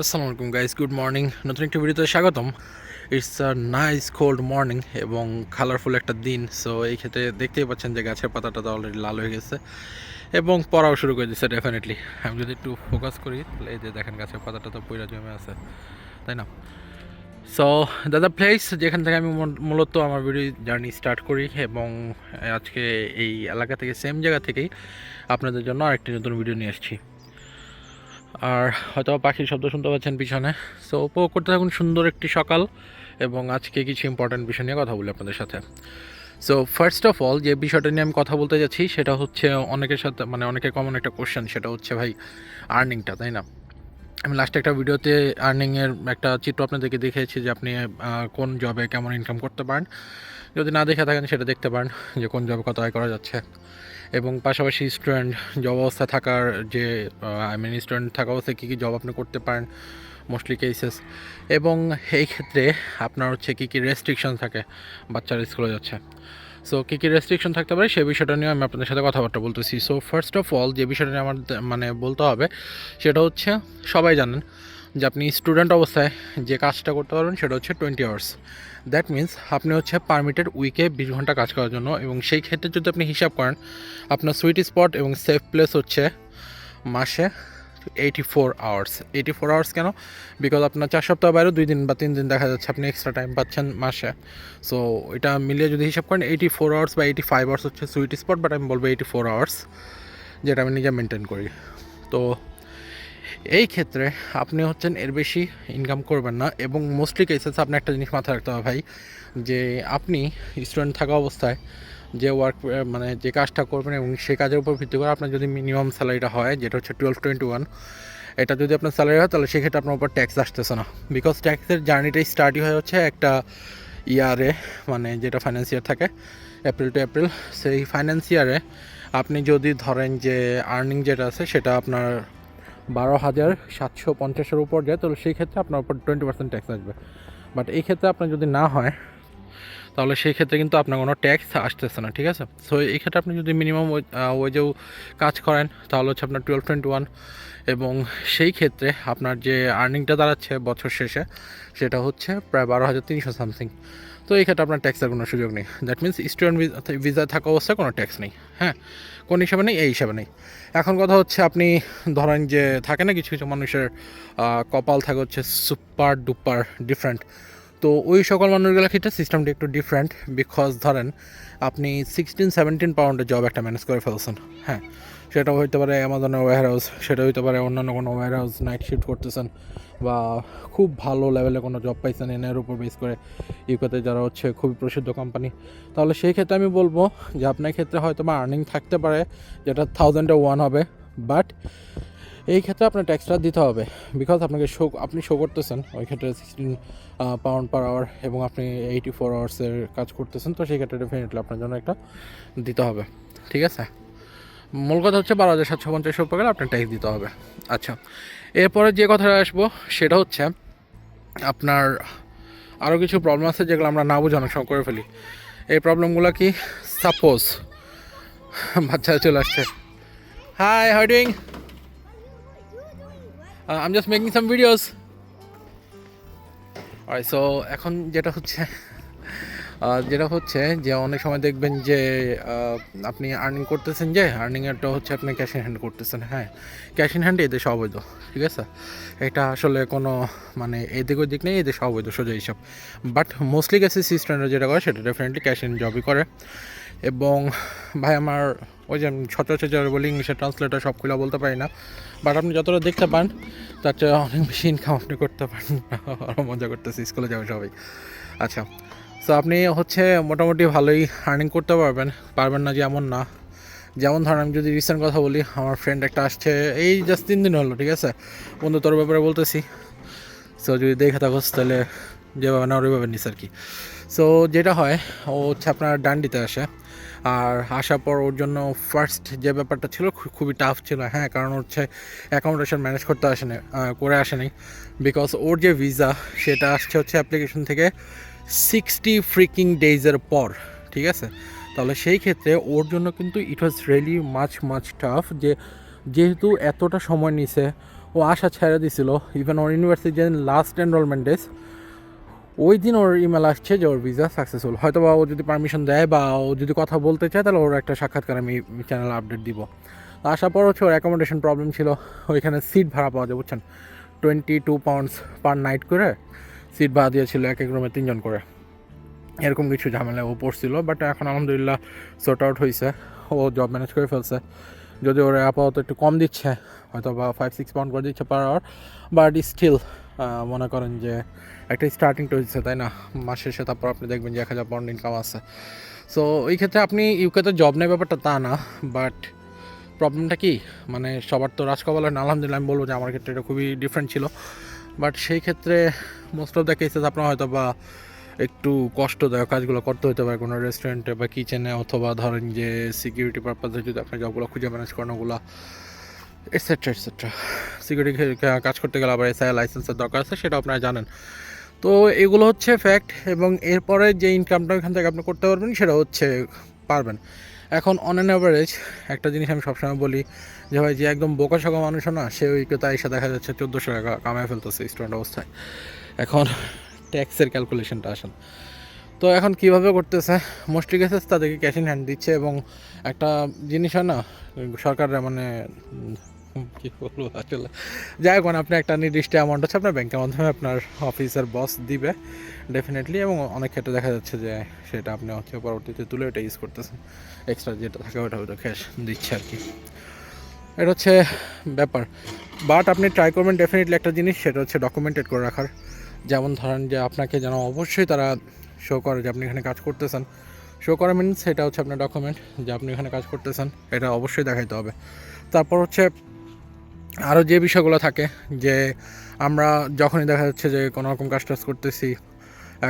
আসসালামু আলাইকুম guys good morning নতুন একটি ভিডিওতে স্বাগতম। It's a nice cold morning এবং কালারফুল একটা দিন। সো এই ক্ষেত্রে দেখতেই পাচ্ছেন যে গাছের পাতাটা তো অলরেডি লাল হয়ে গেছে এবং পড়াও শুরু করে দিচ্ছে ডেফিনেটলি আমি যদি একটু ফোকাস করি, তাহলে এই যে দেখেন গাছের পাতাটা তো পুরো জমে আছে, তাই না? সো দাদা প্লেস যেখান থেকে আমি মূল- মূলত আমার ভিডিও জার্নি স্টার্ট করি এবং আজকে এই এলাকা থেকে সেম জায়গা থেকেই আপনাদের জন্য আরেকটি নতুন ভিডিও নিয়ে এসেছি আর হয়তো পাখির শব্দ শুনতে পাচ্ছেন পিছনে। সো উপভোগ করতে থাকুন সুন্দর একটি সকাল এবং আজকে কিছু ইম্পর্ট্যান্ট বিষয় নিয়ে কথা বলি আপনাদের সাথে। সো ফার্স্ট অফ অল যে বিষয়টা নিয়ে আমি কথা বলতে যাচ্ছি, সেটা হচ্ছে অনেকের সাথে মানে অনেকের কমন একটা কোশ্চেন সেটা হচ্ছে ভাই আর্নিংটা তাই না? আমি লাস্টে একটা ভিডিওতে আর্নিংয়ের একটা চিত্র আপনাদেরকে দেখিয়েছি যে আপনি কোন জবে কেমন ইনকাম করতে পারেন। যদি না দেখে থাকেন, সেটা দেখতে পারেন যে কোন জবে কত আয় করা যাচ্ছে। এবং পাশাপাশি স্টুডেন্ট জব অবস্থা থাকার যে আই মিন স্টুডেন্ট থাকা অবস্থায় কী কী জব আপনি করতে পারেন মোস্টলি কেসেস এবং এই ক্ষেত্রে আপনার হচ্ছে কী কী রেস্ট্রিকশন থাকে বাচ্চারা স্কুলে যাচ্ছে। সো কী কী রেস্ট্রিকশন থাকতে পারে সেই বিষয়টা নিয়ে আমি আপনাদের সাথে কথাবার্তা বলতেছি। সো ফার্স্ট অফ অল যে বিষয়টা নিয়ে আমার মানে বলতে হবে, সেটা হচ্ছে সবাই জানেন যে আপনি স্টুডেন্ট অবস্থায় যে কাজটা করতে পারবেন সেটা হচ্ছে টোয়েন্টি আওয়ার্স দ্যাট মিন্স আপনি হচ্ছে পারমিটেড উইকে বিশ ঘণ্টা কাজ করার জন্য এবং সেই ক্ষেত্রে যদি আপনি হিসাব করেন, আপনার সুইট স্পট এবং সেফ প্লেস হচ্ছে মাসে eighty four hours eighty four hours কেন? বিকজ আপনার চার সপ্তাহ বাইরেও দুই দিন বা তিন দিন দেখা যাচ্ছে আপনি এক্সট্রা টাইম পাচ্ছেন মাসে। সো এটা মিলিয়ে যদি হিসাব করেন এইটি ফোর আওয়ার্স বা এইটি ফাইভ আওয়ার্স হচ্ছে সুইট স্পট বাট আমি বলব এইটি ফোর আওয়ার্স যেটা আমি নিজে মেনটেন করি। তো এই ক্ষেত্রে আপনি হচ্ছেন এর বেশি ইনকাম করবেন না এবং মোস্টলি কেসেস আপনি একটা জিনিস মাথায় রাখতে হবে ভাই, যে আপনি স্টুডেন্ট থাকা অবস্থায় যে ওয়ার্ক মানে যে কাজটা করবেন এবং সেই কাজের উপর ভিত্তি করে আপনার যদি মিনিমাম স্যালারিটা হয়, যেটা হচ্ছে টুয়েলভ টোয়েন্টি ওয়ান এটা যদি আপনার স্যালারি হয়, তাহলে সেক্ষেত্রে আপনার উপর ট্যাক্স আসতেছে না। বিকজ ট্যাক্সের জার্নিটাই স্টার্টই হয়ে হচ্ছে একটা ইয়ারে মানে যেটা ফাইন্যান্স ইয়ার থাকে এপ্রিল টু এপ্রিল সেই ফাইন্যান্স ইয়ারে আপনি যদি ধরেন যে আর্নিং যেটা আছে, সেটা আপনার বারো হাজার সাতশো পঞ্চাশের উপর যায় তাহলে সেই ক্ষেত্রে আপনার উপর টোয়েন্টি পার্সেন্ট ট্যাক্স আসবে। বাট এই ক্ষেত্রে আপনার যদি না হয়, তাহলে সেই ক্ষেত্রে কিন্তু আপনার কোনো ট্যাক্স আসতেছে না, ঠিক আছে? সো এই ক্ষেত্রে আপনি যদি মিনিমাম ওয়েজেও কাজ করেন, তাহলে হচ্ছে আপনার টুয়েলভ টোয়েন্টি ওয়ান এবং সেই ক্ষেত্রে আপনার যে আর্নিংটা দাঁড়াচ্ছে বছর শেষে, সেটা হচ্ছে প্রায় বারো হাজার তিনশো সামথিং তো এই ক্ষেত্রে আপনার ট্যাক্সের কোনো সুযোগ নেই। দ্যাট মিন্স স্টুডেন্ট ভিসা থাকা অবস্থায় কোনো ট্যাক্স নেই। হ্যাঁ? কোন হিসাবে নেই? এই হিসাবে নেই। এখন কথা হচ্ছে আপনি ধরেন যে থাকে না কিছু কিছু মানুষের কপাল থাকে হচ্ছে সুপার ডুপার ডিফারেন্ট তো ওই সকল মানুষগুলোর ক্ষেত্রে সিস্টেমটা একটু ডিফারেন্ট বিকজ ধরেন আপনি সিক্সটিন সেভেন্টিন পাউন্ডের জব একটা ম্যানেজ করে ফেলছেন। হ্যাঁ? সেটা হইতে পারে অ্যামাজনের ওয়্যার হাউস সেটা হইতে পারে অন্যান্য কোনো ওয়্যার হাউস নাইট শিফট করতেছেন বা খুব ভালো লেভেলে কোনো জব পাইছেন এনের উপর বেস করে ইউকেতে যারা হচ্ছে খুবই প্রসিদ্ধ কোম্পানি তাহলে সেই ক্ষেত্রে আমি বলব যে আপনার ক্ষেত্রে হয়তো বা আর্নিং থাকতে পারে, যেটা থাউজেন্ডে ওয়ান হবে বাট এই ক্ষেত্রে আপনার ট্যাক্সটা দিতে হবে বিকজ আপনাকে শো আপনি শো করতেছেন, ওই ক্ষেত্রে সিক্সটিন পাউন্ড পার আওয়ার এবং আপনি এইটি ফোর আওয়ার্সের কাজ করতেছেন, তো সেই ক্ষেত্রে ডেফিনেটলি আপনার জন্য একটা দিতে হবে। ঠিক আছে? মূল কথা হচ্ছে বারো হাজার সাতশো পঞ্চাশ গেলে আপনার ট্যাক্স দিতে হবে। আচ্ছা এরপরে যে কথাটা আসব, সেটা হচ্ছে আপনার আরও কিছু প্রবলেম আছে যেগুলো আমরা না বুঝে অনেক সময় করে ফেলি। এই প্রবলেমগুলো কি? সাপোজ বাচ্চা চলে আসছে। Hi how doing I am just making some videos so এখন যেটা হচ্ছে যেটা হচ্ছে যে অনেক সময় দেখবেন যে আপনি আর্নিং করতেছেন যে আর্নিংয়েরটা হচ্ছে আপনি ক্যাশ ইন হ্যান্ড করতেছেন হ্যাঁ। ক্যাশ ইন হ্যান্ড এদেশে অবৈধ, ঠিক আছে? এটা আসলে কোনো মানে এদিক ওদিক নেই, এদেশে অবৈধ, সোজা হিসাব। বাট মোস্টলি কেসে সিস্টেন্টরা যেটা করে, সেটা ডেফিনেটলি ক্যাশ ইন জবই করে। এবং ভাই আমার, ওই যে আমি সচরাচর যারা বলি ইংলিশের ট্রান্সলেটার সবগুলো বলতে পারি না। বাট আপনি যতটা দেখতে পান, তার চেয়ে অনেক বেশি ইনকাম আপনি করতে পারেন। মজা করতেছি, স্কুলে যাবে সবাই। আচ্ছা সো আপনি হচ্ছে মোটামুটি ভালোই আর্নিং করতে পারবেন। পারবেন না যে এমন না। যেমন ধরেন, আমি যদি রিসেন্ট কথা বলি, আমার ফ্রেন্ড একটা আসছে, এই জাস্ট তিন দিন হলো, ঠিক আছে? বন্ধু, তোর ব্যাপারে বলতেছি। সো যদি দেখে থাকোস, তাহলে যেভাবে না, ওইভাবে নিস আর কি। সো যেটা হয়, ও হচ্ছে আপনার ডান্ডিতে আসে। আর আসার পর ওর জন্য ফার্স্ট যে ব্যাপারটা ছিল খুবই টাফ ছিল। হ্যাঁ কারণ হচ্ছে অ্যাকাউন্টেশন ম্যানেজ করতে আসেনি করে আসেনি। বিকজ ওর যে ভিসা সেটা আসছে হচ্ছে অ্যাপ্লিকেশন থেকে সিক্সটি ফ্রিকিং ডেজের পর, ঠিক আছে? তাহলে সেই ক্ষেত্রে ওর জন্য কিন্তু it was really much much tough যে যেহেতু এতটা সময় নিছে, ও আশা ছেড়ে দিছিল ইভেন ওর ইউনিভার্সিটি লাস্ট এনরোলমেন্ট ডেজ ওই দিন ওর ইমেল আসছে যে ওর ভিসা সাকসেসফুল হয়তো বা ও যদি পারমিশন দেয় বা ও যদি কথা বলতে চায়, তাহলে ওর একটা সাক্ষাৎকার আমি চ্যানেলে আপডেট দিব। আসার পর হচ্ছে ওর অ্যাকোমোডেশন প্রবলেম ছিল, ওইখানে সিট ভাড়া পাওয়া যায়, বুঝছেন? Twenty two pounds per night করে সিট ভাড়া দিয়েছিল এক এক রুমে তিনজন করে। এরকম কিছু ঝামেলা ও পড়ছিল বাট এখন আলহামদুলিল্লাহ সর্ট আউট হয়েছে ও জব ম্যানেজ করে ফেলছে। যদি ওরা আপাতত একটু কম দিচ্ছে হয়তো বা ফাইভ সিক্স পাউন্ড করে দিচ্ছে পার আওয়ার বাট স্টিল মনে করেন যে একটা স্টার্টিং তো হচ্ছে তাই না? মাস শেষে তারপর আপনি দেখবেন যে এক হাজার পাউন্ড ইনকাম আছে। সো ওই ক্ষেত্রে আপনি ইউকেতে জব নেই ব্যাপারটা তা না বাট প্রবলেমটা কি? মানে সবার তো রাজকপাল না, আলহামদুলিল্লাহ আমি বলব যে আমার ক্ষেত্রে এটা খুবই ডিফারেন্ট ছিল। বাট সেই ক্ষেত্রে মোস্ট অফ দ্য কেসেস আপনার হয়তো বা একটু কষ্টদায়ক কাজগুলো করতে হতে পারে কোনো রেস্টুরেন্টে বা কিচেনে অথবা ধরেন যে সিকিউরিটি পারপাসে যদি আপনি জবগুলো খুঁজে ম্যানেজ করেন ওগুলো এটসেট্রা এটসেট্রা সিকিউরিটি কাজ করতে গেলে আবার এসআই লাইসেন্সের দরকার আছে, সেটা আপনারা জানেন। তো এগুলো হচ্ছে ফ্যাক্ট এবং এরপরে যে ইনকামটা এখান থেকে আপনি করতে পারবেন, সেটা হচ্ছে পারবেন। এখন অন অ্যান অ্যাভারেজ একটা জিনিস আমি সবসময় বলি, যে ভাই যে একদম বোকা সকা মানুষও না, সে ওই কেতা এসে দেখা যাচ্ছে চোদ্দোশো টাকা কামায় ফেলতেছে স্টুডেন্ট অবস্থায়। এখন ট্যাক্সের ক্যালকুলেশনটা আসেন। তো এখন কীভাবে করতেছে? মোস্টলি কেসেস তাদেরকে ক্যাশ ইন হ্যান্ড দিচ্ছে এবং একটা জিনিস হয় না, সরকারের মানে কি বলব আসলে? যাই হোক মানে আপনি একটা নির্দিষ্ট অ্যামাউন্ট হচ্ছে আপনার ব্যাংকের মাধ্যমে আপনার অফিসের বস দিবে ডেফিনেটলি এবং অনেক ক্ষেত্রে দেখা যাচ্ছে যে সেটা আপনি হচ্ছে পরবর্তীতে তুলে ওটা ইউজ করতেছেন। এক্সট্রা যেটা থাকে ওটা ওটা ক্যাশ দিচ্ছে আর কি। এটা হচ্ছে ব্যাপার। বাট আপনি ট্রাই করবেন ডেফিনেটলি একটা জিনিস, সেটা হচ্ছে ডকুমেন্টেড করে রাখার। যেমন ধরেন যে আপনাকে যেন অবশ্যই তারা শো করে যে আপনি এখানে কাজ করতেছেন। শো করা মিনস সেটা হচ্ছে আপনার ডকুমেন্ট যে আপনি এখানে কাজ করতেছেন, এটা অবশ্যই দেখাইতে হবে। তারপর হচ্ছে আরও যে বিষয়গুলো থাকে, যে আমরা যখনই দেখা যাচ্ছে যে কোনো রকম কাজ টাজ করতেছি,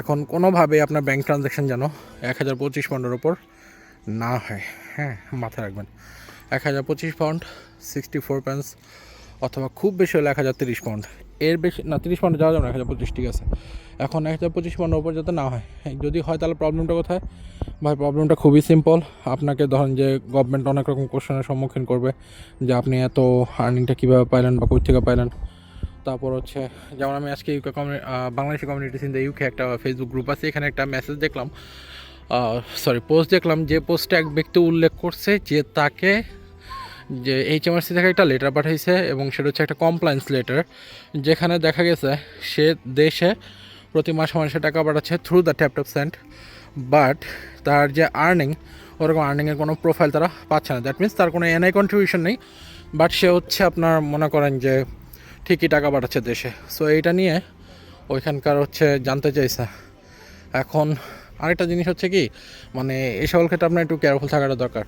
এখন কোনোভাবে আপনার ব্যাংক ট্রানজ্যাকশন যেন এক হাজার পঁচিশ পাউন্ডের ওপর না হয়। হ্যাঁ মাথায় রাখবেন। এক হাজার পঁচিশ পাউন্ড সিক্সটি ফোর প্যান্স অথবা খুব বেশি হলে এক হাজার তিরিশ পাউন্ড এর বেশি না, তিরিশ পাউন্ডে যাওয়া যাবে না এক হাজার পঁচিশ, ঠিক আছে। এখন এক হাজার পঁচিশ পাউন্ডের ওপর যাতে না হয়। যদি হয় তাহলে প্রবলেমটা কোথায়? ভাই প্রবলেমটা খুবই সিম্পল আপনাকে ধরেন যে গভর্নমেন্ট অনেক রকম কোশ্চেনের সম্মুখীন করবে, যে আপনি এত আর্নিংটা কীভাবে পাইলেন বা কই থেকে পাইলেন। তারপর হচ্ছে, যেমন আমি আজকে UK কমিউনি Bangladeshi communities in the UK একটা ফেসবুক গ্রুপ আছে, এখানে একটা মেসেজ দেখলাম। সরি পোস্ট দেখলাম, যে পোস্টে এক ব্যক্তি উল্লেখ করছে, যে তাকে যে এইচএমআরসি থেকে একটা লেটার পাঠাইছে এবং সেটা হচ্ছে একটা কমপ্লায়েন্স লেটার যেখানে দেখা গেছে সে দেশে প্রতি মাসে মানুষের টাকা পাঠাচ্ছে through the Taptap Send but তার যে আর্নিং ওরকম আর্নিংয়ের কোনো প্রোফাইল তারা পাচ্ছে না। দ্যাট মিন্স তার কোনো এনআই কন্ট্রিবিউশন নেই বাট সে হচ্ছে আপনার মনে করেন যে ঠিকই টাকা পাঠাচ্ছে দেশে। সো এইটা নিয়ে ওইখানকার হচ্ছে জানতে চাইছে। এখন আরেকটা জিনিস হচ্ছে কি মানে এই সকল ক্ষেত্রে আপনার একটু কেয়ারফুল থাকাটা দরকার।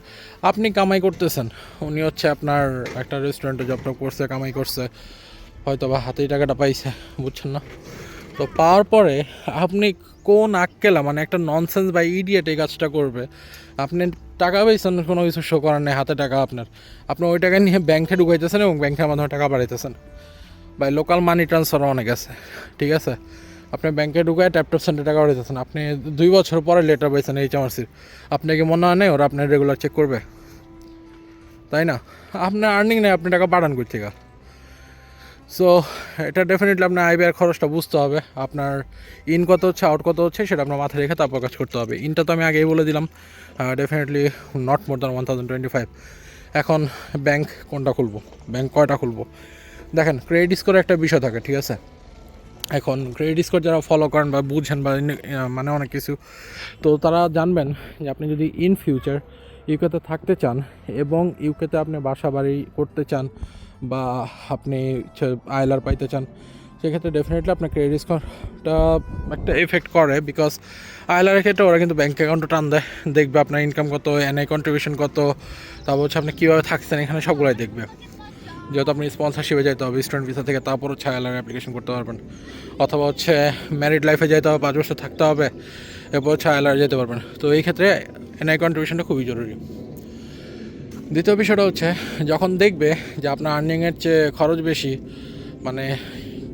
আপনি কামাই করতেছেন, উনি হচ্ছে আপনার একটা রেস্টুরেন্টে জবটা করছে, কামাই করছে হয়তো বা হাতেই টাকাটা পাইছে, বুঝছেন না? তো পাওয়ার পরে আপনি কোন আক্কেলা মানে একটা ননসেন্স বা ইডিয়েট এই কাজটা করবে, আপনি টাকা পাইছেন, কোনো কিছু শো করার নেই, হাতে টাকা আপনার। আপনি ওই টাকা নিয়ে ব্যাংকে ঢুকাইতেছেন এবং ব্যাংকের মাধ্যমে টাকা বাড়াইতেছেন। বা লোকাল মানি ট্রান্সফার অনেক আছে, ঠিক আছে? আপনি ব্যাংকে ঢুকায় ট্যাপটপ সেন্টার টাকা বাড়াইতেছেন আপনি দুই বছর পরে লেটার পাইছেন এইচ এমআরসির আপনাকে মনে হয় নেই? ওরা আপনার রেগুলার চেক করবে। তাই না? আপনার আর্নিং নেই, আপনি টাকা পাঠান করতে গা সো এটা ডেফিনেটলি আপনার আইবিআর খরচটা বুঝতে হবে। আপনার ইন কত হচ্ছে আউট কত হচ্ছে, সেটা আপনার মাথায় রেখে তারপর কাজ করতে হবে। ইনটা তো আমি আগেই বলে দিলাম। Definitely not more than one thousand twenty five এখন ব্যাংক কোনটা খুলবো? ব্যাংক কয়টা খুলবো? দেখেন ক্রেডিট স্কোর একটা বিষয় থাকে, ঠিক আছে? এখন ক্রেডিট স্কোর যারা ফলো করেন বা বুঝেন বা মানে অনেক কিছু, তো তারা জানবেন যে আপনি যদি ইন ফিউচার ইউকেতে থাকতে চান এবং ইউকেতে আপনি বাসা বাড়ি করতে চান বা আপনি আইলার পাইতে চান, সেক্ষেত্রে ডেফিনেটলি আপনার ক্রেডিট স্কোরটা একটা এফেক্ট করে বিকজ আইলারের ক্ষেত্রে ওরা কিন্তু ব্যাঙ্ক অ্যাকাউন্টও টান দেয়, দেখবে আপনার ইনকাম কত এনআই কন্ট্রিবিউশন কত, তারপর হচ্ছে আপনি কীভাবে থাকছেন, এখানে সবগুলাই দেখবে। যেহেতু আপনি স্পন্সারশিপে যাইতে হবে স্টুডেন্ট ভিসা থেকে, তারপরও হচ্ছে আইলার অ্যাপ্লিকেশন করতে পারবেন। অথবা হচ্ছে ম্যারিড লাইফে যাইতে হবে, পাঁচ বছর থাকতে হবে, এরপর আইলার যেতে পারবেন। তো এই ক্ষেত্রে এনআই কন্ট্রিবিউশনটা খুবই জরুরি। দ্বিতীয় বিষয়টা হচ্ছে, যখন দেখবে যে আপনার আর্নিংয়ের চেয়ে খরচ বেশি মানে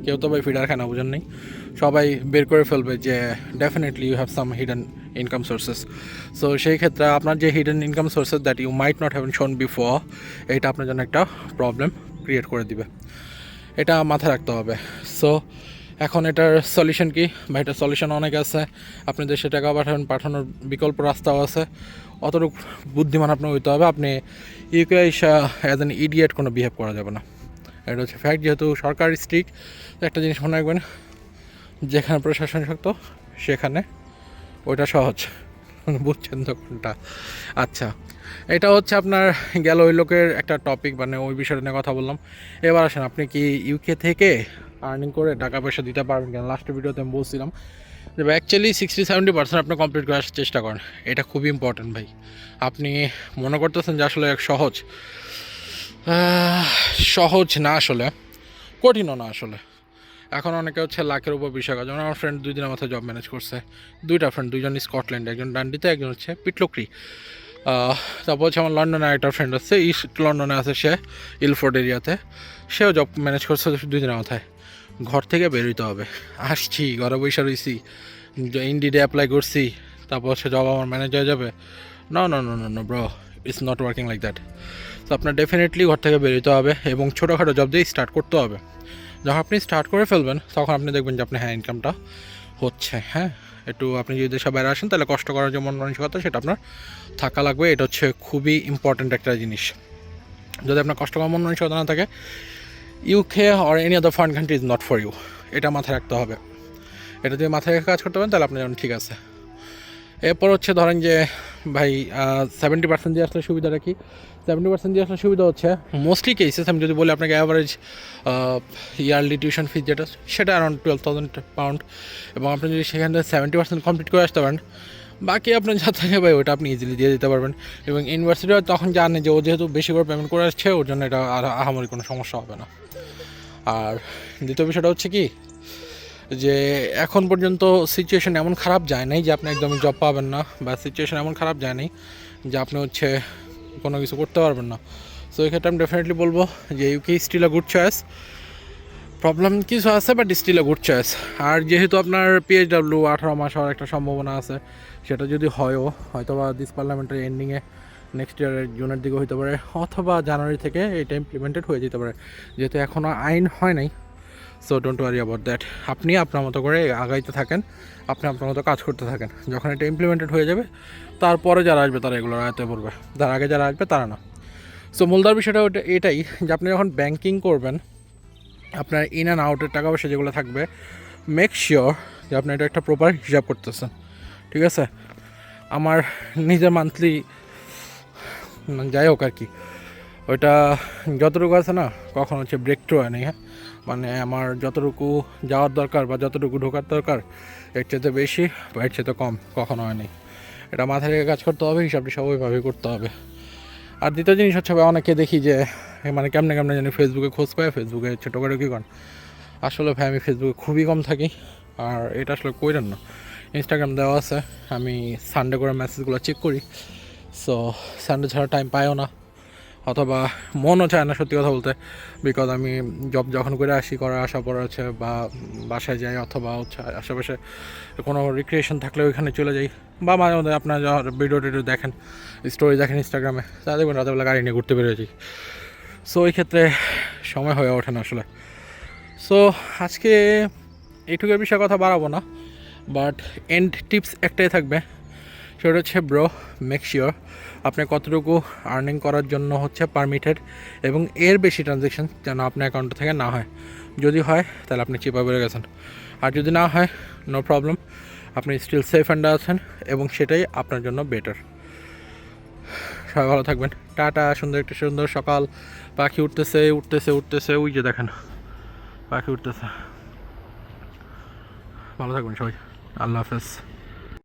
কেউ তো ভাই ফিডার খায় না, বুঝেন নেই? সবাই বের করে ফেলবে যে definitely you have some hidden income sources so সেই ক্ষেত্রে আপনার যে hidden income sources that you might not haven't shown before এটা আপনার জন্য একটা প্রবলেম ক্রিয়েট করে দিবে। এটা মাথায় রাখতে হবে। সো এখন এটার সলিউশন কি? বা এটার সলিউশন অনেক আছে। আপনি দেশে টাকা পাঠান, পাঠানোর বিকল্প রাস্তাও আছে। অতটুকু বুদ্ধিমান আপনার হইতে হবে। আপনি ইউকে অ্যাজ অ্যান ইডিয়েট কোনো বিহেভ করা যাবে না। এটা হচ্ছে ফ্যাক্ট যেহেতু সরকার স্ট্রিক একটা জিনিস মনে রাখবেন যেখানে প্রশাসন শক্ত, সেখানে ওইটা সহজ। বুঝছেন তো কোনটা? আচ্ছা এটা হচ্ছে আপনার গেল ওই লোকের একটা টপিক মানে ওই বিষয়টা নিয়ে কথা বললাম। এবার আসেন, আপনি কি ইউকে থেকে আর্নিং করে টাকা পয়সা দিতে পারবেন কেন? লাস্টের ভিডিওতে আমি বলছিলাম যে অ্যাকচুয়ালি সিক্সটি সেভেন্টি পার্সেন্ট আপনি কমপ্লিট করার চেষ্টা করেন। এটা খুবই ইম্পর্টেন্ট ভাই। আপনি মনে করতেছেন যে আসলে এক সহজ সহজ না আসলে, কঠিনও না আসলে। এখন অনেকে হচ্ছে লাখের উপর বিষয় কাজ যেমন আমার ফ্রেন্ড দুই দিনের মাথায় জব ম্যানেজ করছে। দুইটা ফ্রেন্ড দুইজন স্কটল্যান্ডে একজন ডান্ডিতে, একজন হচ্ছে পিটলক্রি তারপর হচ্ছে আমার লন্ডনে একটা ফ্রেন্ড আছে ইস্ট লন্ডনে আছে সে ইলফোর্ড এরিয়াতে সেও জব ম্যানেজ করছে দুই দিনের মাথায়। ঘর থেকে বেরোইতে হবে। আসছি, ঘরে বসে রয়েছি ইন্ডিডে অ্যাপ্লাই করছি, তারপর হচ্ছে জব আমার ম্যানেজ হয়ে যাবে। না না না না bro it's not working like that তো আপনার ডেফিনেটলি ঘর থেকে বেরোতে হবে এবং ছোটোখাটো জব দিয়ে স্টার্ট করতে হবে। যখন আপনি স্টার্ট করে ফেলবেন, তখন আপনি দেখবেন যে আপনি হ্যাঁ ইনকামটা হচ্ছে। হ্যাঁ একটু আপনি যদি দেশে বাইরে আসেন, তাহলে কষ্ট করার যে মন মানসিকতা, সেটা আপনার থাকা লাগবে। এটা হচ্ছে খুবই ইম্পর্ট্যান্ট একটা জিনিস। যদি আপনার কষ্ট করার মন মানসিকতা না থাকে UK or any other foreign country is not for you এটা মাথায় রাখতে হবে। এটা যদি মাথায় রেখে কাজ করতে পারেন, তাহলে আপনি যেমন ঠিক আছে। এরপর হচ্ছে ধরেন যে, ভাই সেভেন্টি পার্সেন্ট দিয়ে আসলে সুবিধাটা কি? সেভেন্টি পার্সেন্ট দিয়ে আসলে সুবিধা হচ্ছে মোস্টলি কেসেস আমি যদি বলি আপনাকে অ্যাভারেজ ইয়ারলি টিউশন ফিজ যেটা, সেটা অ্যারাউন্ড টুয়েলভ থাউজেন্ড পাউন্ড এবং আপনি যদি সেখান থেকে সেভেন্টি পার্সেন্ট কমপ্লিট করে আসতে পারেন, বাকি আপনার যা থাকে ভাই, ওটা আপনি ইজিলি দিয়ে দিতে পারবেন। এবং ইউনিভার্সিটিও তখন জানে যে ও যেহেতু বেশি করে পেমেন্ট করে আসছে, ওর জন্য এটা আর আহামরি কোনো সমস্যা হবে না। আর দ্বিতীয় বিষয়টা হচ্ছে কি যে এখন পর্যন্ত সিচুয়েশন এমন খারাপ যায় নাই যে আপনি একদমই জব পাবেন না বা সিচুয়েশন এমন খারাপ যায় নাই যে আপনি হচ্ছে কোনো কিছু করতে পারবেন না। সো এক্ষেত্রে আমি ডেফিনেটলি বলব যে UK still a good choice problem কিছু আছে but still a good choice আর যেহেতু আপনার পিএইচডাব্লিউ আঠারো মাস হওয়ার একটা সম্ভাবনা আছে, সেটা যদি হয়ও হয়তো বা দিস পার্লামেন্টের এন্ডিংয়ে নেক্সট ইয়ারের জুনের দিকে হতে পারে, অথবা জানুয়ারি থেকে এটা ইমপ্লিমেন্টেড হয়ে যেতে পারে। যেহেতু এখনও আইন হয় নাই so don't worry about that আপনি আপনার মতো করে আগাইতে থাকেন, আপনি আপনার মতো কাজ করতে থাকেন। যখন এটা ইমপ্লিমেন্টেড হয়ে যাবে, তারপরে যারা আসবে তারা এগুলো আয়ত্তে পড়বে। তার আগে যারা আসবে তারা না। সো মূলধার বিষয়টা ওটা এটাই যে আপনি যখন ব্যাংকিং করবেন, আপনার ইন অ্যান্ড আউটের টাকা পয়সা যেগুলো থাকবে মেক শিওর যে আপনি এটা একটা প্রপার হিসাব করতেছেন। ঠিক আছে? আমার নিজের মান্থলি যাই হোক আর কি। ওইটা যতটুকু আছে না, কখন হচ্ছে ব্রেক থ্রু নাই হ্যাঁ? মানে আমার যতটুকু যাওয়ার দরকার বা যতটুকু ঢোকার দরকার, এর চেয়ে তো বেশি বা এর চেয়ে কম কখনো হয়নি। এটা মাথায় রেখে কাজ করতে হবে, হিসাবটি সবাইভাবে করতে হবে। আর দ্বিতীয় জিনিস হচ্ছে অনেকে দেখি যে মানে কেমনে কেমনে জানি ফেসবুকে খোঁজ পায় ফেসবুকে ছোটো করে কী করেন? আসলে ভাই, আমি ফেসবুকে খুবই কম থাকি, আর এটা আসলে কইরেন না। ইনস্টাগ্রাম দেওয়া আছে, আমি সানডে করে মেসেজগুলো চেক করি। সো সানডে ছাড়া টাইম পাইও না। অথবা মনও চায় না সত্যি কথা বলতে। বিকজ আমি জব যখন করে আসি করে আসার পর হচ্ছে বা বাসায় যাই অথবা হচ্ছে আশেপাশে কোনো রিক্রিয়েশন থাকলে ওইখানে চলে যাই। বা মাঝে মধ্যে আপনার ভিডিও টিডিও দেখেন স্টোরি দেখেন ইনস্টাগ্রামে তা দেখবেন রাতেবেলা গাড়ি নিয়ে ঘুরতে বেরোছি সো ওই ক্ষেত্রে সময় হয়ে ওঠে না আসলে। সো আজকে এইটুকুর বিষয়ে কথা বাড়াবো না। বাট এন্ড টিপস একটাই থাকবে। সেটা হচ্ছে ব্রো মেক শিওর আপনি কতটুকু আর্নিং করার জন্য হচ্ছে পারমিটেড এবং এর বেশি ট্রানজ্যাকশন যেন আপনার অ্যাকাউন্ট থেকে না হয়। যদি হয়, তাহলে আপনি চিপা বেড়ে গেছেন। আর যদি না হয় নো প্রবলেম আপনি স্টিল সেফ অ্যান্ড আছেন এবং সেটাই আপনার জন্য বেটার সবাই ভালো থাকবেন। টাটা, সুন্দর একটা সুন্দর সকাল। পাখি উঠতেছে উঠতেছে উঠতেছে। ওই যে দেখেন, পাখি উঠতেছে। ভালো থাকবেন সবাই। আল্লাহ হাফেজ।